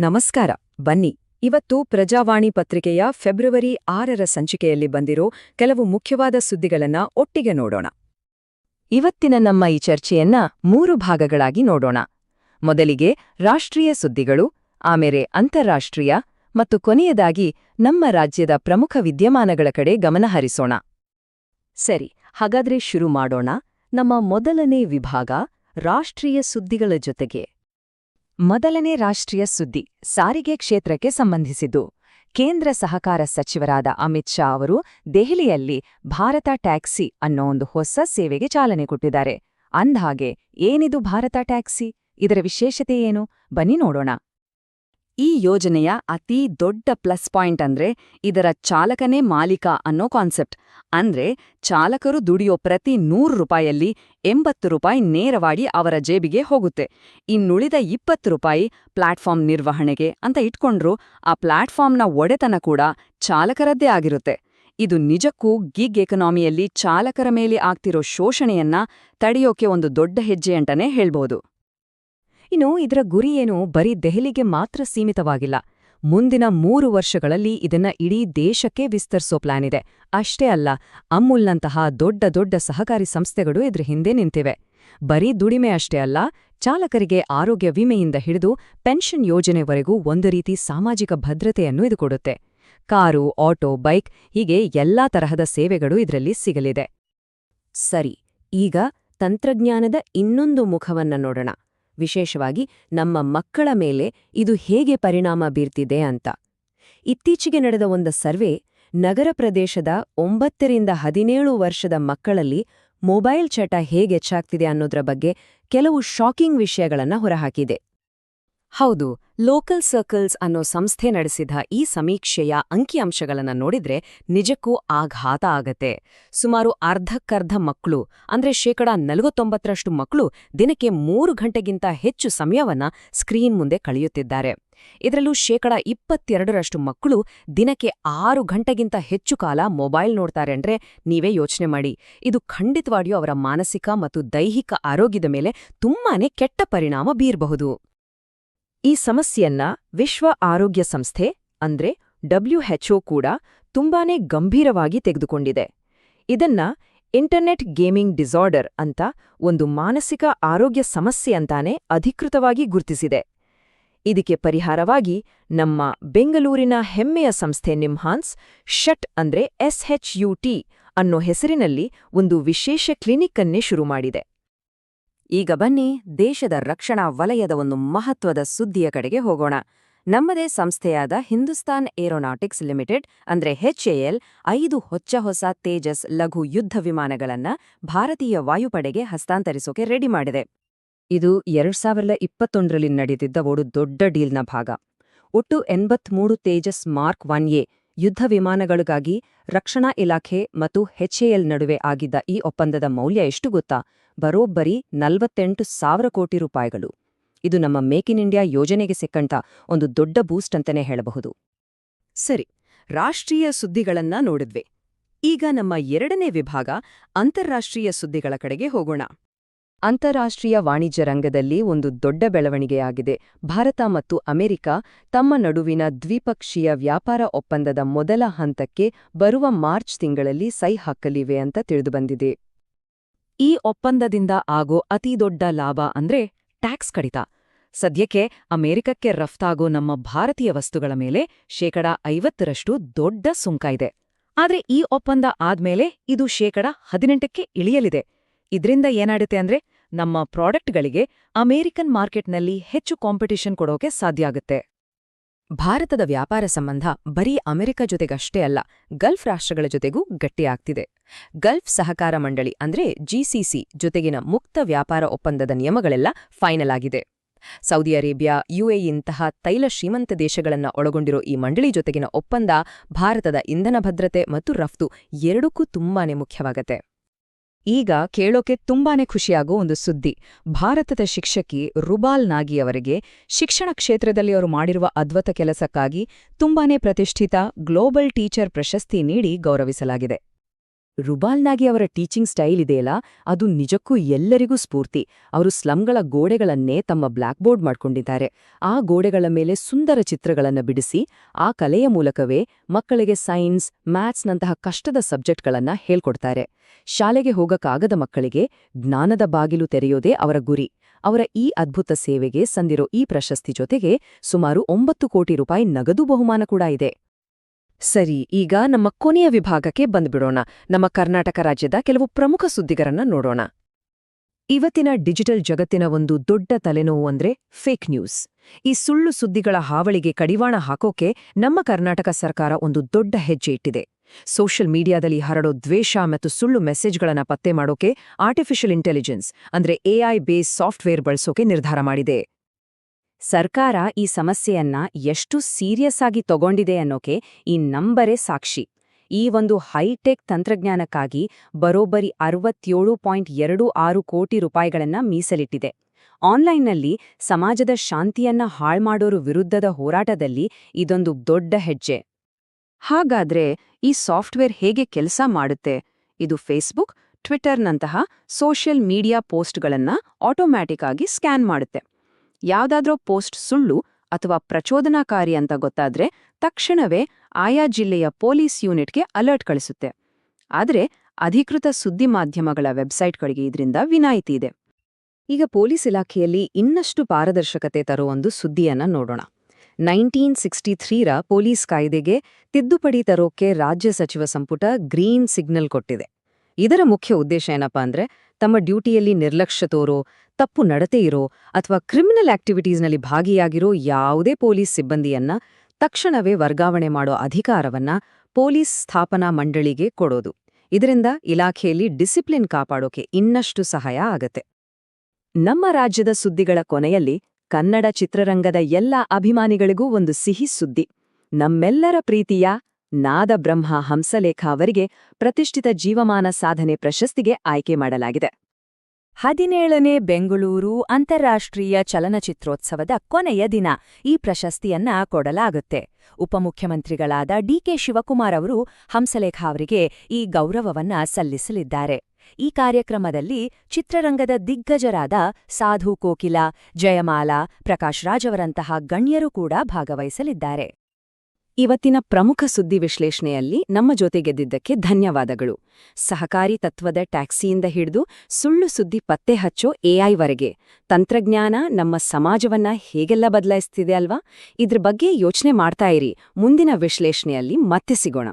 ನಮಸ್ಕಾರ, ಬನ್ನಿ. ಇವತ್ತು ಪ್ರಜಾವಾಣಿ ಪತ್ರಿಕೆಯ ಫೆಬ್ರವರಿ ಆರರ ಸಂಚಿಕೆಯಲ್ಲಿ ಬಂದಿರೋ ಕೆಲವು ಮುಖ್ಯವಾದ ಸುದ್ದಿಗಳನ್ನ ಒಟ್ಟಿಗೆ ನೋಡೋಣ. ಇವತ್ತಿನ ನಮ್ಮ ಈ ಚರ್ಚೆಯನ್ನ ಮೂರು ಭಾಗಗಳಾಗಿ ನೋಡೋಣ. ಮೊದಲಿಗೆ ರಾಷ್ಟ್ರೀಯ ಸುದ್ದಿಗಳು, ಆಮೇಲೆ ಅಂತಾರಾಷ್ಟ್ರೀಯ ಮತ್ತು ಕೊನೆಯದಾಗಿ ನಮ್ಮ ರಾಜ್ಯದ ಪ್ರಮುಖ ವಿದ್ಯಮಾನಗಳ ಕಡೆ ಗಮನಹರಿಸೋಣ ಸರಿ, ಹಾಗಾದ್ರೆ ಶುರು ಮಾಡೋಣ. ನಮ್ಮ ಮೊದಲನೇ ವಿಭಾಗ ರಾಷ್ಟ್ರೀಯ ಸುದ್ದಿಗಳ ಜೊತೆಗೆ. ಮೊದಲನೇ ರಾಷ್ಟ್ರೀಯ ಸುದ್ದಿ ಸಾರಿಗೆ ಕ್ಷೇತ್ರಕ್ಕೆ ಸಂಬಂಧಿಸಿದ್ದು. ಕೇಂದ್ರ ಸಹಕಾರ ಸಚಿವರಾದ ಅಮಿತ್ ಶಾ ಅವರು ದೆಹಲಿಯಲ್ಲಿ ಭಾರತ ಟ್ಯಾಕ್ಸಿ ಅನ್ನೋ ಒಂದು ಹೊಸ ಸೇವೆಗೆ ಚಾಲನೆ ಕೊಟ್ಟಿದ್ದಾರೆ. ಅಂದ್ಹಾಗೆ ಏನಿದು ಭಾರತ ಟ್ಯಾಕ್ಸಿ? ಇದರ ವಿಶೇಷತೆ ಏನು? ಬನ್ನಿ ನೋಡೋಣ. ಈ ಯೋಜನೆಯ ಅತೀ ದೊಡ್ಡ ಪ್ಲಸ್ ಪಾಯಿಂಟ್ ಅಂದ್ರೆ ಇದರ ಚಾಲಕನೇ ಮಾಲೀಕ ಅನ್ನೋ ಕಾನ್ಸೆಪ್ಟ್. ಅಂದ್ರೆ ಚಾಲಕರು ದುಡಿಯೋ ಪ್ರತಿ ನೂರು ರೂಪಾಯಲ್ಲಿ ಎಂಬತ್ತು ರೂಪಾಯಿ ನೇರವಾಗಿ ಅವರ ಜೇಬಿಗೆ ಹೋಗುತ್ತೆ. ಇನ್ನುಳಿದ ಇಪ್ಪತ್ತು ರೂಪಾಯಿ ಪ್ಲಾಟ್ಫಾರ್ಮ್ ನಿರ್ವಹಣೆಗೆ ಅಂತ ಇಟ್ಕೊಂಡ್ರು, ಆ ಪ್ಲಾಟ್ಫಾರ್ಮ್ನ ಒಡೆತನ ಕೂಡ ಚಾಲಕರದ್ದೇ ಆಗಿರುತ್ತೆ. ಇದು ನಿಜಕ್ಕೂ ಗಿಗ್ ಎಕನಾಮಿಯಲ್ಲಿ ಚಾಲಕರ ಮೇಲೆ ಆಗ್ತಿರೋ ಶೋಷಣೆಯನ್ನ ತಡೆಯೋಕೆ ಒಂದು ದೊಡ್ಡ ಹೆಜ್ಜೆ ಅಂತಾನೆ ಹೇಳ್ಬೋದು. ಇನ್ನು ಇದರ ಗುರಿ ಏನು ಬರೀ ದೆಹಲಿಗೆ ಮಾತ್ರ ಸೀಮಿತವಾಗಿಲ್ಲ. ಮುಂದಿನ ಮೂರು ವರ್ಷಗಳಲ್ಲಿ ಇದನ್ನ ಇಡೀ ದೇಶಕ್ಕೆ ವಿಸ್ತರಿಸೋ ಪ್ಲಾನ್ ಇದೆ. ಅಷ್ಟೇ ಅಲ್ಲ, ಅಮೂಲ್ನಂತಹ ದೊಡ್ಡ ದೊಡ್ಡ ಸಹಕಾರಿ ಸಂಸ್ಥೆಗಳು ಇದ್ರ ಹಿಂದೆ ನಿಂತಿವೆ. ಬರೀ ದುಡಿಮೆ ಅಷ್ಟೇ ಅಲ್ಲ, ಚಾಲಕರಿಗೆ ಆರೋಗ್ಯ ವಿಮೆಯಿಂದ ಹಿಡಿದು ಪೆನ್ಷನ್ ಯೋಜನೆವರೆಗೂ ಒಂದು ರೀತಿ ಸಾಮಾಜಿಕ ಭದ್ರತೆಯನ್ನು ಇದು ಕೊಡುತ್ತೆ. ಕಾರು, ಆಟೋ, ಬೈಕ್ ಹೀಗೆ ಎಲ್ಲಾ ತರಹದ ಸೇವೆಗಳು ಇದರಲ್ಲಿ ಸಿಗಲಿದೆ. ಸರಿ, ಈಗ ತಂತ್ರಜ್ಞಾನದ ಇನ್ನೊಂದು ಮುಖವನ್ನ ನೋಡೋಣ. ವಿಶೇಷವಾಗಿ ನಮ್ಮ ಮಕ್ಕಳ ಮೇಲೆ ಇದು ಹೇಗೆ ಪರಿಣಾಮ ಬೀರ್ತಿದೆ ಅಂತ. ಇತ್ತೀಚೆಗೆ ನಡೆದ ಒಂದು ಸರ್ವೆ ನಗರ ಪ್ರದೇಶದ ಒಂಬತ್ತರಿಂದ ಹದಿನೇಳು ವರ್ಷದ ಮಕ್ಕಳಲ್ಲಿ ಮೊಬೈಲ್ ಚಟ ಹೇಗೆ ಹೆಚ್ಚಾಗ್ತಿದೆ ಅನ್ನೋದ್ರ ಬಗ್ಗೆ ಕೆಲವು ಶಾಕಿಂಗ್ ವಿಷಯಗಳನ್ನು ಹೊರಹಾಕಿದೆ. ಹೌದು, ಲೋಕಲ್ ಸರ್ಕಲ್ಸ್ ಅನ್ನೋ ಸಂಸ್ಥೆ ನಡೆಸಿದ ಈ ಸಮೀಕ್ಷೆಯ ಅಂಕಿಅಂಶಗಳನ್ನು ನೋಡಿದ್ರೆ ನಿಜಕ್ಕೂ ಆಘಾತ ಆಗತ್ತೆ. ಸುಮಾರು ಅರ್ಧಕ್ಕರ್ಧ ಮಕ್ಕಳು ಅಂದ್ರೆ ಶೇಕಡ ನಲವತ್ತೊಂಬತ್ತರಷ್ಟು ಮಕ್ಕಳು ದಿನಕ್ಕೆ ಮೂರು ಗಂಟೆಗಿಂತ ಹೆಚ್ಚು ಸಮಯವನ್ನ ಸ್ಕ್ರೀನ್ ಮುಂದೆ ಕಳೆಯುತ್ತಿದ್ದಾರೆ. ಇದರಲ್ಲೂ ಶೇಕಡ ಇಪ್ಪತ್ತೆರಡರಷ್ಟು ಮಕ್ಕಳು ದಿನಕ್ಕೆ ಆರು ಗಂಟೆಗಿಂತ ಹೆಚ್ಚು ಕಾಲ ಮೊಬೈಲ್ ನೋಡ್ತಾರೆ ಅಂದ್ರೆ ನೀವೇ ಯೋಚನೆ ಮಾಡಿ. ಇದು ಖಂಡಿತವಾಗಿಯೂ ಅವರ ಮಾನಸಿಕ ಮತ್ತು ದೈಹಿಕ ಆರೋಗ್ಯದ ಮೇಲೆ ತುಂಬಾನೇ ಕೆಟ್ಟ ಪರಿಣಾಮ ಬೀರಬಹುದು. ಈ ಸಮಸ್ಯೆಯನ್ನ ವಿಶ್ವ ಆರೋಗ್ಯ ಸಂಸ್ಥೆ, ಅಂದ್ರೆ ಡಬ್ಲ್ಯುಎಚ್ಒ ಕೂಡ ತುಂಬಾನೇ ಗಂಭೀರವಾಗಿ ತೆಗೆದುಕೊಂಡಿದೆ. ಇದನ್ನ ಇಂಟರ್ನೆಟ್ ಗೇಮಿಂಗ್ ಡಿಸಾರ್ಡರ್ ಅಂತ ಒಂದು ಮಾನಸಿಕ ಆರೋಗ್ಯ ಸಮಸ್ಯೆ ಅಂತಾನೆ ಅಧಿಕೃತವಾಗಿ ಗುರುತಿಸಿದೆ. ಇದಕ್ಕೆ ಪರಿಹಾರವಾಗಿ ನಮ್ಮ ಬೆಂಗಳೂರಿನ ಹೆಮ್ಮೆಯ ಸಂಸ್ಥೆ ನಿಮ್ಹಾನ್ಸ್ ಶಟ್ ಅಂದ್ರೆ ಎಸ್ಎಚ್ಯುಟಿ ಅನ್ನೋ ಹೆಸರಿನಲ್ಲಿ ಒಂದು ವಿಶೇಷ ಕ್ಲಿನಿಕ್ ಅನ್ನೇ ಶುರು ಮಾಡಿದೆ. ಈಗ ಬನ್ನಿ ದೇಶದ ರಕ್ಷಣಾ ವಲಯದ ಒಂದು ಮಹತ್ವದ ಸುದ್ದಿಯ ಕಡೆಗೆ ಹೋಗೋಣ. ನಮ್ಮದೇ ಸಂಸ್ಥೆಯಾದ ಹಿಂದೂಸ್ತಾನ್ ಏರೋನಾಟಿಕ್ಸ್ ಲಿಮಿಟೆಡ್, ಅಂದ್ರೆ ಎಚ್ಎಎಲ್ ಐದು ಹೊಚ್ಚ ಹೊಸ ತೇಜಸ್ ಲಘು ಯುದ್ಧ ವಿಮಾನಗಳನ್ನ ಭಾರತೀಯ ವಾಯುಪಡೆಗೆ ಹಸ್ತಾಂತರಿಸೋಕೆ ರೆಡಿ ಮಾಡಿದೆ. ಇದು ಎರಡ್ ಸಾವಿರದ ಇಪ್ಪತ್ತೊಂದರಲ್ಲಿ ನಡೆದಿದ್ದ ಒಡು ದೊಡ್ಡ ಡೀಲ್ನ ಭಾಗ. ಒಟ್ಟು ಎಂಬತ್ಮೂರು ತೇಜಸ್ ಮಾರ್ಕ್ ಒನ್ ಎ ಯುದ್ಧ ವಿಮಾನಗಳಿಗಾಗಿ ರಕ್ಷಣಾ ಇಲಾಖೆ ಮತ್ತು ಹೆಚ್ಎಎಲ್ ನಡುವೆ ಆಗಿದ್ದ ಈ ಒಪ್ಪಂದದ ಮೌಲ್ಯ ಎಷ್ಟು ಗೊತ್ತಾ? ಬರೋಬ್ಬರಿ ನಲವತ್ತೆಂಟು ಸಾವಿರ ಕೋಟಿ ರೂಪಾಯಿಗಳು. ಇದು ನಮ್ಮ ಮೇಕ್ ಇನ್ ಇಂಡಿಯಾ ಯೋಜನೆಗೆ ಸಿಕ್ಕಂತ ಒಂದು ದೊಡ್ಡ ಬೂಸ್ಟ್ ಅಂತಾನೆ ಹೇಳಬಹುದು. ಸರಿ, ರಾಷ್ಟ್ರೀಯ ಸುದ್ದಿಗಳನ್ನ ನೋಡಿದ್ವಿ. ಈಗ ನಮ್ಮ ಎರಡನೇ ವಿಭಾಗ ಅಂತಾರಾಷ್ಟ್ರೀಯ ಸುದ್ದಿಗಳ ಕಡೆಗೆ ಹೋಗೋಣ. ಅಂತಾರಾಷ್ಟ್ರೀಯ ವಾಣಿಜ್ಯ ರಂಗದಲ್ಲಿ ಒಂದು ದೊಡ್ಡ ಬೆಳವಣಿಗೆಯಾಗಿದೆ. ಭಾರತ ಮತ್ತು ಅಮೆರಿಕ ತಮ್ಮ ನಡುವಿನ ದ್ವಿಪಕ್ಷೀಯ ವ್ಯಾಪಾರ ಒಪ್ಪಂದದ ಮೊದಲ ಹಂತಕ್ಕೆ ಬರುವ ಮಾರ್ಚ್ ತಿಂಗಳಲ್ಲಿ ಸೈ ಹಾಕಲಿವೆ ಅಂತ ತಿಳಿದುಬಂದಿದೆ. ಈ ಒಪ್ಪಂದದಿಂದ ಆಗೋ ಅತಿದೊಡ್ಡ ಲಾಭ ಅಂದ್ರೆ ಟ್ಯಾಕ್ಸ್ ಕಡಿತ. ಸದ್ಯಕ್ಕೆ ಅಮೆರಿಕಕ್ಕೆ ರಫ್ತಾಗೋ ನಮ್ಮ ಭಾರತೀಯ ವಸ್ತುಗಳ ಮೇಲೆ ಶೇಕಡ ಐವತ್ತರಷ್ಟು ದೊಡ್ಡ ಸುಂಕ ಇದೆ. ಆದ್ರೆ ಈ ಒಪ್ಪಂದ ಆದ್ಮೇಲೆ ಇದು ಶೇಕಡ ಹದಿನೆಂಟಕ್ಕೆ ಇಳಿಯಲಿದೆ. ಇದ್ರಿಂದ ಏನಾಡುತ್ತೆ ಅಂದ್ರೆ ನಮ್ಮ ಪ್ರಾಡಕ್ಟ್ಗಳಿಗೆ ಅಮೆರಿಕನ್ ಮಾರ್ಕೆಟ್ನಲ್ಲಿ ಹೆಚ್ಚು ಕಾಂಪಿಟಿಷನ್ ಕೊಡೋಕೆ ಸಾಧ್ಯ ಆಗುತ್ತೆ. ಭಾರತದ ವ್ಯಾಪಾರ ಸಂಬಂಧ ಬರೀ ಅಮೆರಿಕ ಜೊತೆಗಷ್ಟೇ ಅಲ್ಲ, ಗಲ್ಫ್ ರಾಷ್ಟ್ರಗಳ ಜೊತೆಗೂ ಗಟ್ಟಿಯಾಗ್ತಿದೆ ಗಲ್ಫ್ ಸಹಕಾರ ಮಂಡಳಿ ಅಂದ್ರೆ ಜಿಸಿಸಿ ಜೊತೆಗಿನ ಮುಕ್ತ ವ್ಯಾಪಾರ ಒಪ್ಪಂದದ ನಿಯಮಗಳೆಲ್ಲ ಫೈನಲ್ ಆಗಿದೆ. ಸೌದಿ ಅರೇಬಿಯಾ ಯುಎಇ ಇಂತಹ ತೈಲ ಶ್ರೀಮಂತ ದೇಶಗಳನ್ನ ಒಳಗೊಂಡಿರೋ ಈ ಮಂಡಳಿ ಜೊತೆಗಿನ ಒಪ್ಪಂದ ಭಾರತದ ಇಂಧನ ಭದ್ರತೆ ಮತ್ತು ರಫ್ತು ಎರಡಕ್ಕೂ ತುಂಬಾನೇ ಮುಖ್ಯವಾಗತ್ತೆ. ಈಗ ಕೇಳೋಕೆ ತುಂಬಾನೇ ಖುಷಿಯಾಗೋ ಒಂದು ಸುದ್ದಿ. ಭಾರತದ ಶಿಕ್ಷಕಿ ರುಬಾಲ್ ನಾಗಿಯವರಿಗೆ ಶಿಕ್ಷಣ ಕ್ಷೇತ್ರದಲ್ಲಿ ಅವರು ಮಾಡಿರುವ ಅದ್ವತ ಕೆಲಸಕ್ಕಾಗಿ ತುಂಬಾನೇ ಪ್ರತಿಷ್ಠಿತ ಗ್ಲೋಬಲ್ ಟೀಚರ್ ಪ್ರಶಸ್ತಿ ನೀಡಿ ಗೌರವಿಸಲಾಗಿದೆ. ರುಬಾಲ್ನಾಗಿ ಅವರ ಟೀಚಿಂಗ್ ಸ್ಟೈಲ್ ಇದೆಯಲ್ಲ, ಅದು ನಿಜಕ್ಕೂ ಎಲ್ಲರಿಗೂ ಸ್ಫೂರ್ತಿ. ಅವರು ಸ್ಲಂಗಳ ಗೋಡೆಗಳನ್ನೇ ತಮ್ಮ ಬ್ಲ್ಯಾಕ್ ಬೋರ್ಡ್ ಮಾಡ್ಕೊಂಡಿದ್ದಾರೆ. ಆ ಗೋಡೆಗಳ ಮೇಲೆ ಸುಂದರ ಚಿತ್ರಗಳನ್ನು ಬಿಡಿಸಿ, ಆ ಕಲೆಯ ಮೂಲಕವೇ ಮಕ್ಕಳಿಗೆ ಸೈನ್ಸ್, ಮ್ಯಾಥ್ಸ್ನಂತಹ ಕಷ್ಟದ ಸಬ್ಜೆಕ್ಟ್ಗಳನ್ನು ಹೇಳ್ಕೊಡ್ತಾರೆ. ಶಾಲೆಗೆ ಹೋಗಕ್ಕಾಗದ ಮಕ್ಕಳಿಗೆ ಜ್ಞಾನದ ಬಾಗಿಲು ತೆರೆಯೋದೇ ಅವರ ಗುರಿ. ಅವರ ಈ ಅದ್ಭುತ ಸೇವೆಗೆ ಸಂದಿರೋ ಈ ಪ್ರಶಸ್ತಿ ಜೊತೆಗೆ ಸುಮಾರು ಒಂಬತ್ತು ಕೋಟಿ ರೂಪಾಯಿ ನಗದು ಬಹುಮಾನ ಕೂಡ ಇದೆ. ಸರಿ, ಈಗ ನಮ್ಮ ಕೊನೆಯ ವಿಭಾಗಕ್ಕೆ ಬಂದ್ಬಿಡೋಣ. ನಮ್ಮ ಕರ್ನಾಟಕ ರಾಜ್ಯದ ಕೆಲವು ಪ್ರಮುಖ ಸುದ್ದಿಗರನ್ನ ನೋಡೋಣ. ಇವತ್ತಿನ ಡಿಜಿಟಲ್ ಜಗತ್ತಿನ ಒಂದು ದೊಡ್ಡ ತಲೆನೋವು ಅಂದ್ರೆ ಫೇಕ್ ನ್ಯೂಸ್. ಈ ಸುಳ್ಳು ಸುದ್ದಿಗಳ ಹಾವಳಿಗೆ ಕಡಿವಾಣ ಹಾಕೋಕೆ ನಮ್ಮ ಕರ್ನಾಟಕ ಸರ್ಕಾರ ಒಂದು ದೊಡ್ಡ ಹೆಜ್ಜೆ ಇಟ್ಟಿದೆ. ಸೋಷಿಯಲ್ ಮೀಡಿಯಾದಲ್ಲಿ ಹರಡೋ ದ್ವೇಷ ಮತ್ತು ಸುಳ್ಳು ಮೆಸೇಜ್ಗಳನ್ನ ಪತ್ತೆ ಮಾಡೋಕೆ ಆರ್ಟಿಫಿಷಿಯಲ್ ಇಂಟೆಲಿಜೆನ್ಸ್ ಅಂದ್ರೆ ಎಐ ಬೇಸ್ ಸಾಫ್ಟ್ವೇರ್ ಬಳಸೋಕೆ ನಿರ್ಧಾರ ಮಾಡಿದೆ. ಸರ್ಕಾರ ಈ ಸಮಸ್ಯೆಯನ್ನ ಎಷ್ಟು ಸೀರಿಯಸ್ ಆಗಿ ತಗೊಂಡಿದೆ ಅನ್ನೋಕೆ ಈ ನಂಬರೇ ಸಾಕ್ಷಿ. ಈ ಒಂದು ಹೈಟೆಕ್ ತಂತ್ರಜ್ಞಾನಕ್ಕಾಗಿ ಬರೋಬ್ಬರಿ ಅರವತ್ತೇಳು ಪಾಯಿಂಟ್ ಎರಡು ಆರು ಕೋಟಿ ರೂಪಾಯಿಗಳನ್ನ ಮೀಸಲಿಟ್ಟಿದೆ. ಆನ್ಲೈನ್ನಲ್ಲಿ ಸಮಾಜದ ಶಾಂತಿಯನ್ನ ಹಾಳ್ಮಾಡೋರು ವಿರುದ್ಧದ ಹೋರಾಟದಲ್ಲಿ ಇದೊಂದು ದೊಡ್ಡ ಹೆಜ್ಜೆ. ಹಾಗಾದ್ರೆ ಈ ಸಾಫ್ಟ್ವೇರ್ ಹೇಗೆ ಕೆಲಸ ಮಾಡುತ್ತೆ? ಇದು ಫೇಸ್ಬುಕ್ ಟ್ವಿಟರ್ನಂತಹ ಸೋಷಿಯಲ್ ಮೀಡಿಯಾ ಪೋಸ್ಟ್ಗಳನ್ನ ಆಟೋಮ್ಯಾಟಿಕ್ ಆಗಿ ಸ್ಕ್ಯಾನ್ ಮಾಡುತ್ತೆ. ಯಾವ್ದಾದ್ರೋ ಪೋಸ್ಟ್ ಸುಳ್ಳು ಅಥವಾ ಪ್ರಚೋದನಾಕಾರಿ ಅಂತ ಗೊತ್ತಾದ್ರೆ ತಕ್ಷಣವೇ ಆಯಾ ಜಿಲ್ಲೆಯ ಪೊಲೀಸ್ ಯೂನಿಟ್ಗೆ ಅಲರ್ಟ್ ಕಳಿಸುತ್ತೆ. ಆದರೆ ಅಧಿಕೃತ ಸುದ್ದಿ ಮಾಧ್ಯಮಗಳ ವೆಬ್ಸೈಟ್ಗಳಿಗೆ ಇದರಿಂದ ವಿನಾಯಿತಿ ಇದೆ. ಈಗ ಪೊಲೀಸ್ ಇಲಾಖೆಯಲ್ಲಿ ಇನ್ನಷ್ಟು ಪಾರದರ್ಶಕತೆ ತರೋ ಒಂದು ಸುದ್ದಿಯನ್ನ ನೋಡೋಣ. ನೈನ್ಟೀನ್ ಸಿಕ್ಸ್ಟಿ ಥ್ರೀರ ಪೊಲೀಸ್ ಕಾಯ್ದೆಗೆ ತಿದ್ದುಪಡಿ ತರೋಕೆ ರಾಜ್ಯ ಸಚಿವ ಸಂಪುಟ ಗ್ರೀನ್ ಸಿಗ್ನಲ್ ಕೊಟ್ಟಿದೆ. ಇದರ ಮುಖ್ಯ ಉದ್ದೇಶ ಏನಪ್ಪಾ ಅಂದ್ರೆ ತಮ್ಮ ಡ್ಯೂಟಿಯಲ್ಲಿ ನಿರ್ಲಕ್ಷ್ಯ ತೋರೋ, ತಪ್ಪು ನಡತೆ ಇರೋ ಅಥವಾ ಕ್ರಿಮಿನಲ್ ಆಕ್ಟಿವಿಟೀಸ್ನಲ್ಲಿ ಭಾಗಿಯಾಗಿರೋ ಯಾವುದೇ ಪೊಲೀಸ್ ಸಿಬ್ಬಂದಿಯನ್ನ ತಕ್ಷಣವೇ ವರ್ಗಾವಣೆ ಮಾಡೋ ಅಧಿಕಾರವನ್ನ ಪೊಲೀಸ್ ಸ್ಥಾಪನಾ ಮಂಡಳಿಗೆ ಕೊಡೋದು. ಇದರಿಂದ ಇಲಾಖೆಯಲ್ಲಿ ಡಿಸಿಪ್ಲಿನ್ ಕಾಪಾಡೋಕೆ ಇನ್ನಷ್ಟು ಸಹಾಯ ಆಗತ್ತೆ. ನಮ್ಮ ರಾಜ್ಯದ ಸುದ್ದಿಗಳ ಕೊನೆಯಲ್ಲಿ ಕನ್ನಡ ಚಿತ್ರರಂಗದ ಎಲ್ಲ ಅಭಿಮಾನಿಗಳಿಗೂ ಒಂದು ಸಿಹಿ ಸುದ್ದಿ. ನಮ್ಮೆಲ್ಲರ ಪ್ರೀತಿಯ ನಾದಬ್ರಹ್ಮ ಹಂಸಲೇಖ ಅವರಿಗೆ ಪ್ರತಿಷ್ಠಿತ ಜೀವಮಾನ ಸಾಧನೆ ಪ್ರಶಸ್ತಿಗೆ ಆಯ್ಕೆ ಮಾಡಲಾಗಿದೆ. ಹದಿನೇಳನೇ ಬೆಂಗಳೂರು ಅಂತಾರಾಷ್ಟ್ರೀಯ ಚಲನಚಿತ್ರೋತ್ಸವದ ಕೊನೆಯ ದಿನ ಈ ಪ್ರಶಸ್ತಿಯನ್ನ ಕೊಡಲಾಗುತ್ತೆ. ಉಪಮುಖ್ಯಮಂತ್ರಿಗಳಾದ ಡಿಕೆ ಶಿವಕುಮಾರ್ ಅವರು ಹಂಸಲೇಖ ಅವರಿಗೆ ಈ ಗೌರವವನ್ನ ಸಲ್ಲಿಸಲಿದ್ದಾರೆ. ಈ ಕಾರ್ಯಕ್ರಮದಲ್ಲಿ ಚಿತ್ರರಂಗದ ದಿಗ್ಗಜರಾದ ಸಾಧು ಕೋಕಿಲ, ಜಯಮಾಲಾ, ಪ್ರಕಾಶ್ ರಾಜ್ ಅವರಂತಹ ಗಣ್ಯರು ಕೂಡ ಭಾಗವಹಿಸಲಿದ್ದಾರೆ. ಇವತ್ತಿನ ಪ್ರಮುಖ ಸುದ್ದಿ ವಿಶ್ಲೇಷಣೆಯಲ್ಲಿ ನಮ್ಮ ಜೊತೆಗೆದ್ದಿದ್ದಕ್ಕೆ ಧನ್ಯವಾದಗಳು. ಸಹಕಾರಿ ತತ್ವದ ಟ್ಯಾಕ್ಸಿಯಿಂದ ಹಿಡಿದು ಸುಳ್ಳು ಸುದ್ದಿ ಪತ್ತೆ ಹಚ್ಚೋ ಎಐವರೆಗೆ ತಂತ್ರಜ್ಞಾನ ನಮ್ಮ ಸಮಾಜವನ್ನ ಹೇಗೆಲ್ಲ ಬದಲಾಯಿಸ್ತಿದೆ ಅಲ್ವಾ? ಇದ್ರ ಬಗ್ಗೆ ಯೋಚನೆ ಮಾಡ್ತಾ ಇರಿ. ಮುಂದಿನ ವಿಶ್ಲೇಷಣೆಯಲ್ಲಿ ಮತ್ತೆ ಸಿಗೋಣ.